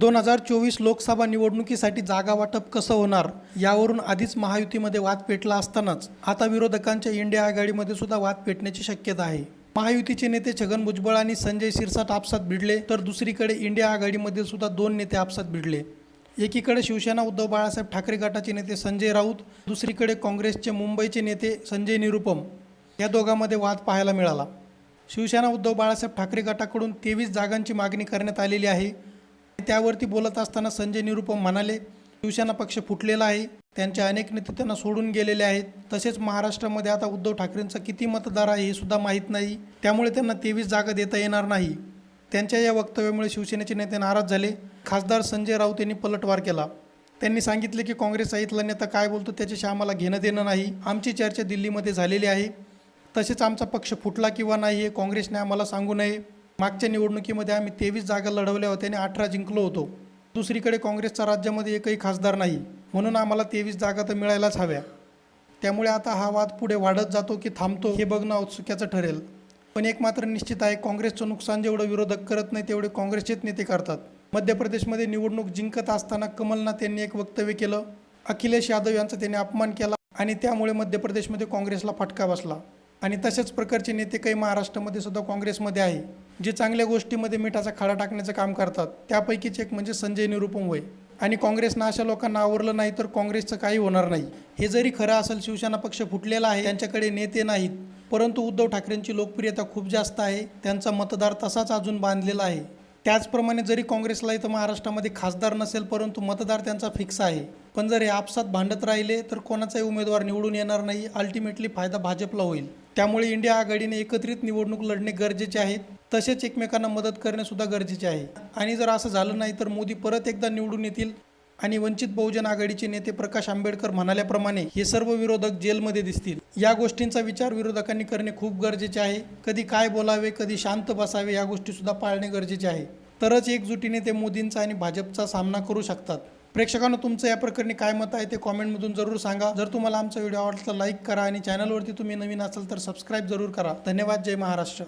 दोन हजार चोवीस लोकसभा निवडणुकीसाठी जागा वाटप कसं होणार यावरून आधीच महायुतीमध्ये वाद पेटला असतानाच आता विरोधकांच्या इंडिया आघाडीमध्ये सुद्धा वाद पेटण्याची शक्यता आहे. महायुतीचे नेते छगन भुजबळ आणि संजय सिरसाट आपसात भिडले तर दुसरीकडे इंडिया आघाडीमध्ये सुद्धा दोन नेते आपसात भिडले. एकीकडे शिवसेना उद्धव बाळासाहेब ठाकरे गटाचे नेते संजय राऊत दुसरीकडे काँग्रेसचे मुंबईचे नेते संजय निरुपम. या दोघांमध्ये वाद पाहायला मिळाला. शिवसेना उद्धव बाळासाहेब ठाकरे गटाकडून तेवीस जागांची मागणी करण्यात आलेली आहे. त्यावरती बोलत असताना संजय निरुपम म्हणाले शिवसेना पक्ष फुटलेला आहे त्यांचे अनेक नेते त्यांना सोडून गेलेले आहेत. तसेच महाराष्ट्रामध्ये आता उद्धव ठाकरेंचा किती मतदार आहे हे सुद्धा माहीत नाही. त्यामुळे त्यांना तेवीस जागा देता येणार नाही. त्यांच्या या वक्तव्यामुळे शिवसेनेचे नेते नाराज झाले. खासदार संजय राऊत यांनी पलटवार केला. त्यांनी सांगितले की काँग्रेस इथला नेता काय बोलतो त्याच्याशी आम्हाला घेणं देणं नाही. आमची चर्चा दिल्लीमध्ये झालेली आहे. तसेच आमचा पक्ष फुटला किंवा नाही हे काँग्रेसने आम्हाला सांगू नये. मागच्या निवडणुकीमध्ये आम्ही तेवीस जागा लढवल्या होत्या आणि अठरा जिंकलो होतो. दुसरीकडे काँग्रेसचा राज्यामध्ये एकही खासदार नाही. म्हणून आम्हाला तेवीस जागा तर मिळायलाच हव्या. त्यामुळे आता हा वाद पुढे वाढत जातो की थांबतो हे बघणं औत्सुक्याचं ठरेल. पण एक मात्र निश्चित आहे काँग्रेसचं नुकसान जेवढं विरोधक करत नाही तेवढे काँग्रेसचेच नेते करतात. मध्य प्रदेशमध्ये निवडणूक जिंकत असताना कमलनाथ यांनी एक वक्तव्य केलं. अखिलेश यादव यांचा त्यांनी अपमान केला आणि त्यामुळे मध्य प्रदेशमध्ये काँग्रेसला फटका बसला. आणि तशाच प्रकारचे नेते काही महाराष्ट्रामध्ये सुद्धा काँग्रेसमध्ये आहे. जे चांगल्या गोष्टीमध्ये मिठाचा खडा टाकण्याचं काम करतात त्यापैकीच एक म्हणजे संजय निरुपम होय आणि काँग्रेसनं अशा लोकांना आवरलं नाही तर काँग्रेसचं काही होणार नाही. हे जरी खरं असेल शिवसेना पक्ष फुटलेला आहे त्यांच्याकडे नेते नाहीत. परंतु उद्धव ठाकरेंची लोकप्रियता खूप जास्त आहे त्यांचा मतदार तसाच अजून बांधलेला आहे. त्याचप्रमाणे जरी काँग्रेसला इथं महाराष्ट्रामध्ये खासदार नसेल परंतु मतदार त्यांचा फिक्स आहे. पण जर हे आपसात भांडत राहिले तर कोणाचाही उमेदवार निवडून येणार नाही अल्टिमेटली फायदा भाजपला होईल. त्यामुळे इंडिया आघाडीने एकत्रित निवडणूक लढणे गरजेचे आहे तसेच एकमेकांना मदत करणेसुद्धा गरजेचे आहे. आणि जर असं झालं नाही तर मोदी परत एकदा निवडून येतील. आणि वंचित बहुजन आघाडीचे नेते प्रकाश आंबेडकर म्हणाल्याप्रमाणे हे सर्व विरोधक जेलमध्ये दिसतील. या गोष्टींचा विचार विरोधकांनी करणे खूप गरजेचे आहे. कधी काय बोलावे कधी शांत बसावे या गोष्टीसुद्धा पाळणे गरजेचे आहे. तरच एकजुटीने ते मोदींचा आणि भाजपचा सामना करू शकतात. प्रेक्षकांनो तुमचं या प्रकरणी काय मत आहे ते कॉमेंटमधून जरूर सांगा. जर तुम्हाला आमचा व्हिडिओ आवडला लाईक करा आणि चॅनलवरती तुम्ही नवीन असाल तर सबस्क्राईब जरूर करा. धन्यवाद. जय महाराष्ट्र.